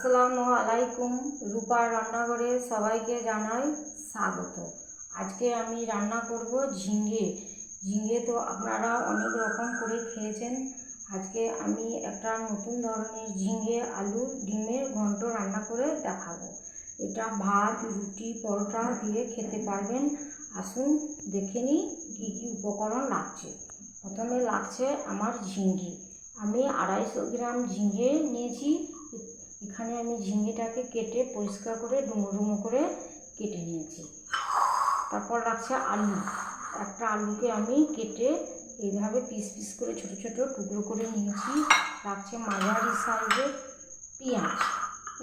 আসসালামু আলাইকুম। রূপার রান্নাঘরে সবাইকে জানাই স্বাগত। আজকে আমি রান্না করব ঝিঙে। ঝিঙে তো আপনারা অনেক রকম করে খেয়েছেন। আজকে আমি একটা নতুন ধরনের ঝিঙে আলু ডিমের ঘন্ট রান্না করে দেখাবো। এটা ভাত, রুটি, পরোটা দিয়ে খেতে পারবেন। আসুন দেখে নিই কী কী উপকরণ লাগছে। প্রথমে লাগছে আমার ঝিঙ্গি আমি আড়াইশো গ্রাম ঝিঙে নিয়েছি। এখানে আমি ঝিঙেটাকে কেটে পরিষ্কার করে ডুমো ডুমো করে কেটে নিয়েছি। তারপর লাগছে আলু। একটা আলুকে আমি কেটে এইভাবে পিস পিস করে ছোট ছোট টুকরো করে নিয়েছি। লাগছে মাঝারি সাইজের পেঁয়াজ।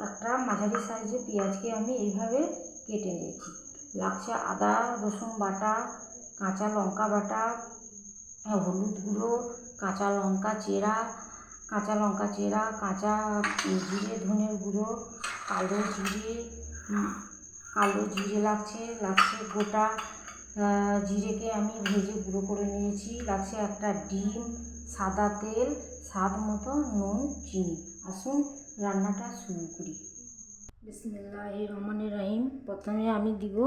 একটা মাঝারি সাইজের পেঁয়াজকে আমি এইভাবে কেটে নিয়েছি। লাগছে আদা, রসুন বাটা, কাঁচা লঙ্কা বাটা, হলুদ গুঁড়ো, কাঁচা লঙ্কা, চেরা কাঁচা লঙ্কা চেরা, কাঁচা জিরে, ধনের গুঁড়ো, কালো জিরে কালো জিরে লাগছে লাগছে গোটা জিরেকে আমি ভেজে গুঁড়ো করে নিয়েছি। লাগছে একটা ডিম, সাদা তেল, স্বাদ মতো নুন, চিনি। আসুন রান্নাটা শুরু করি। বিসমিল্লাহ রহমান রহিম। প্রথমে আমি দিব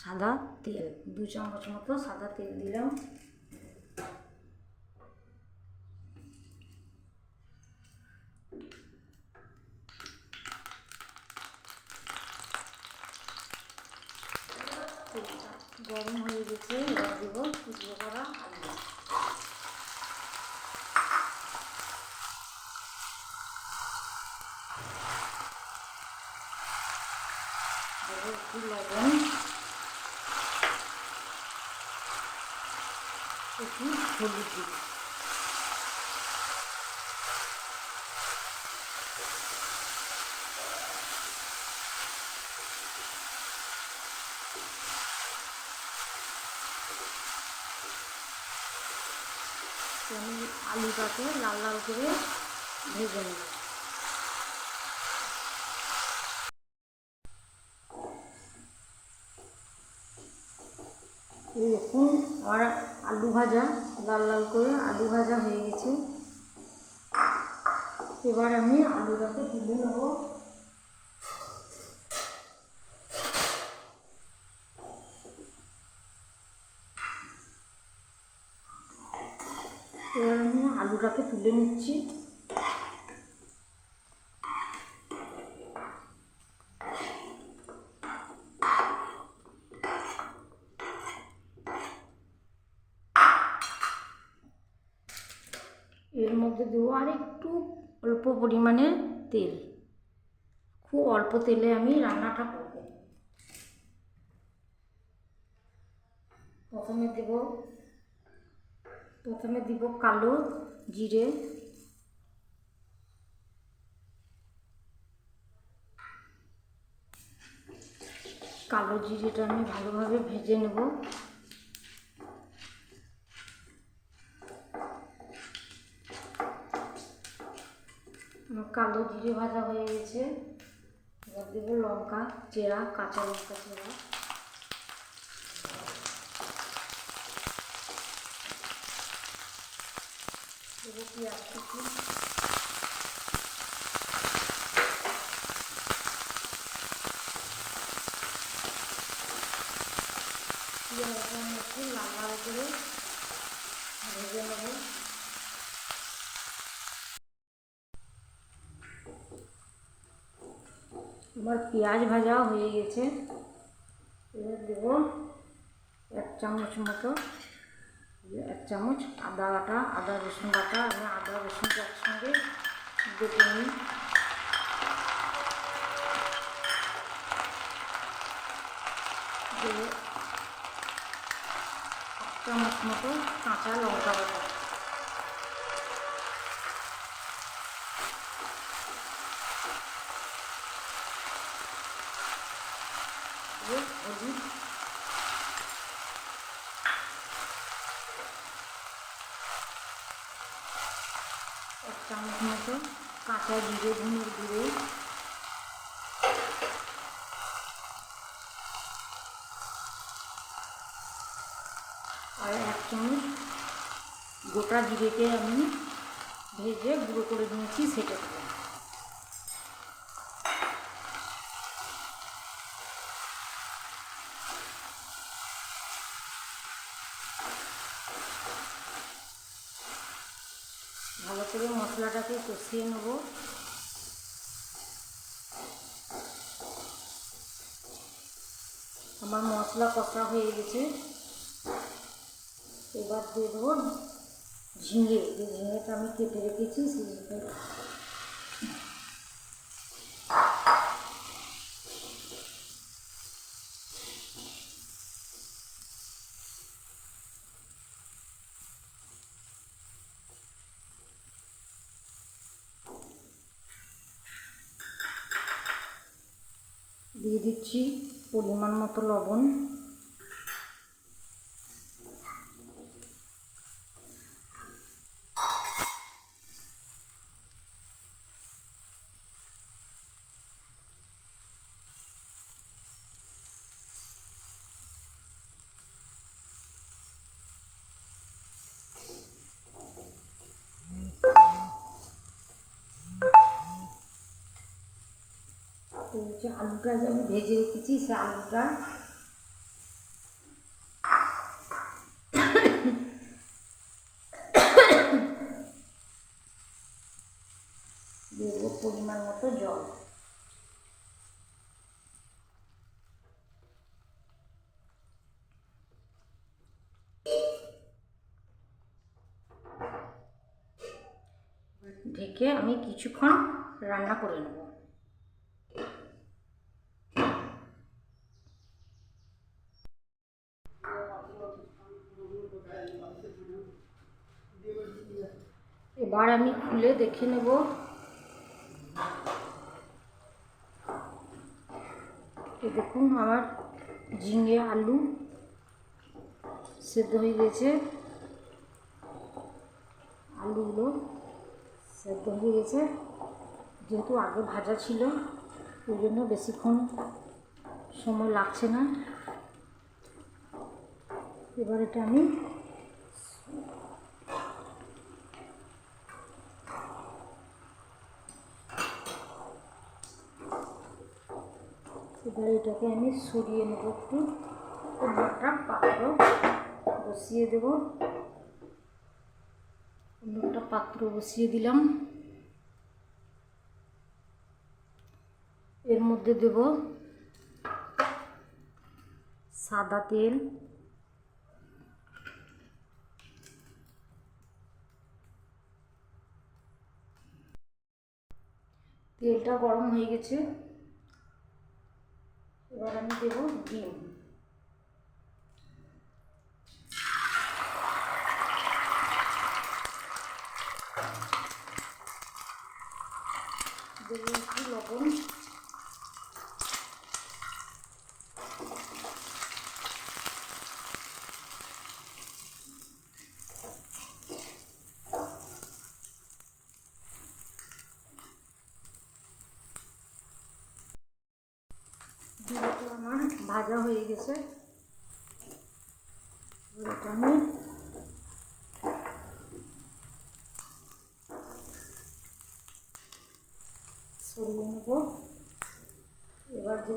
সাদা তেল। দু চামচ মতো সাদা তেল দিলাম। তেলটা গরম হয়ে গেছে এবার দেবো কুচো করা আলু। একটু লবণ। একটু হলুদ দিব তো আমি আলুটাকে লাল লাল করে ভেজে নেব। এরকম দেখুন আমার আলু ভাজা লাল লাল করে আলু ভাজা হয়ে গেছে। এবার আমি আলুটাকে তুলে নেব এবার আমি আলুটাকে তুলে নিচ্ছি। এর মধ্যে দেবো আর একটু অল্প পরিমাণে তেল। খুব অল্প তেলে আমি রান্নাটা করব। প্রথমে দেব প্রথমে দিব কালো, জিরে। কালো জিরেটা আমি ভালোভাবে ভেজে নেব। কালো জিরে ভাজা হয়ে গেছে। এবার দেবো লঙ্কা, চেরা, কাঁচা লঙ্কা, চেরা। দেবো পেঁয়াজ কুচি পেঁয়াজটা আমি একটু লাল লাল করে ভেজে নেব আমার পেঁয়াজ ভাজা হয়ে গেছে এবার দেব এক চামচ মতো এক চামচ আদা বাটা, আদা রসুন বাটা, আমি আদা রসুনটা একসঙ্গে বেটে নিই। এক চামচ মতো কাঁচা লঙ্কা বাটা। হলুদ এক চামচ মতো কাঁচা জিরে ধনের গুঁড়ো আর এক চামচ গোটা জিরেকে আমি ভেজে গুঁড়ো করে নিয়েছি সেটা দেবো ভালো করে মশলাটাকে কষিয়ে নেব। আমার মশলা কষা হয়ে গেছে। এবার দিয়ে দেবো ঝিঙে। যে ঝিঙেটা আমি কেটে রেখেছি, সেই দিচ্ছি পরিমাণ মতো লবণ। যে আলুটা যে আমি ভেজে রেখেছি, সে আলুটা পরিমাণ মতো জল। ঢেকে আমি কিছুক্ষণ রান্না করে নেব। এবার আমি খুলে দেখে নেব। দেখুন আমার ঝিঙে আলু সেদ্ধ হয়ে গেছে। আলুগুলো সেদ্ধ হয়ে গেছে। যেহেতু আগে ভাজা ছিল, ওই জন্য বেশিক্ষণ সময় লাগছে না। এবার এটা আমি এবার এটাকে আমি সরিয়ে নেব একটু। অন্য একটা পাত্র বসিয়ে দেব। অন্য একটা পাত্র বসিয়ে দিলাম। এর মধ্যে দেব সাদা তেল। তেলটা গরম হয়ে গেছে। এবার আমি দেবো ডিম দেবো একটু লবণ ডিমটা আমার ভাজা হয়ে গেছে এবার এটা আমি সরিয়ে নেব এবার যে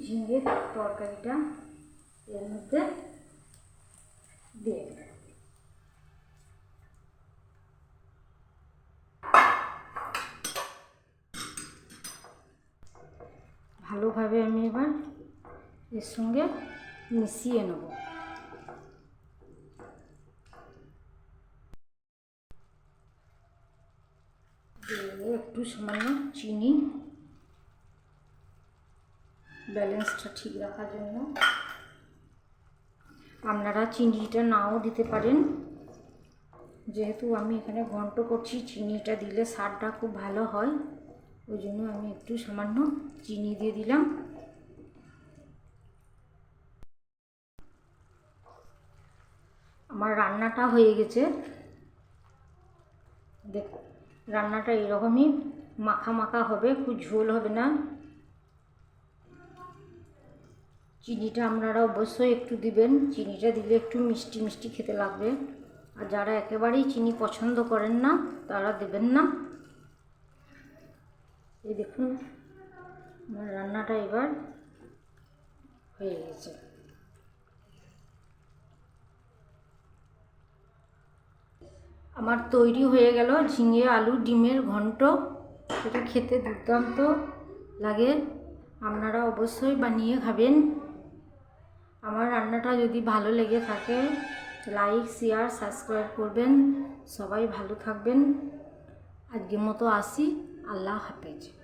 ঝিঙের তরকারিটা এর মধ্যে দিয়ে ভালোভাবে আমি এবার এর সঙ্গে মিশিয়ে নেব দিয়ে একটু সামান্য চিনি। ব্যালেন্সটা ঠিক রাখার জন্য। আপনারা চিনিটা নাও দিতে পারেন। যেহেতু আমি এখানে ঘন্ট করছি, চিনিটা দিলে স্বাদটা খুব ভালো হয়। ওই জন্য আমি একটু সামান্য চিনি দিয়ে দিলাম। আমার রান্নাটা হয়ে গেছে। দেখ, রান্নাটা এরকমই মাখা মাখা হবে, খুব ঝোল হবে না। চিনিটা আপনারা অবশ্যই একটু দিবেন। চিনিটা দিলে একটু মিষ্টি মিষ্টি খেতে লাগবে। আর যারা একেবারেই চিনি পছন্দ করেন না, তারা দেবেন না। এই দেখুন, আমার রান্নাটা এবার হয়ে গেছে। আমার তৈরি হয়ে গেল ঝিঙে, আলু, ডিমের ঘন্ট। এটা খেতে দুর্দান্ত লাগে। আপনারা অবশ্যই বানিয়ে খাবেন। আমার রান্নাটা যদি ভালো লেগে থাকে লাইক শেয়ার সাবস্ক্রাইব করবেন। সবাই ভালো থাকবেন। আজকের মতো আসি। আল্লাহ হাফেজ।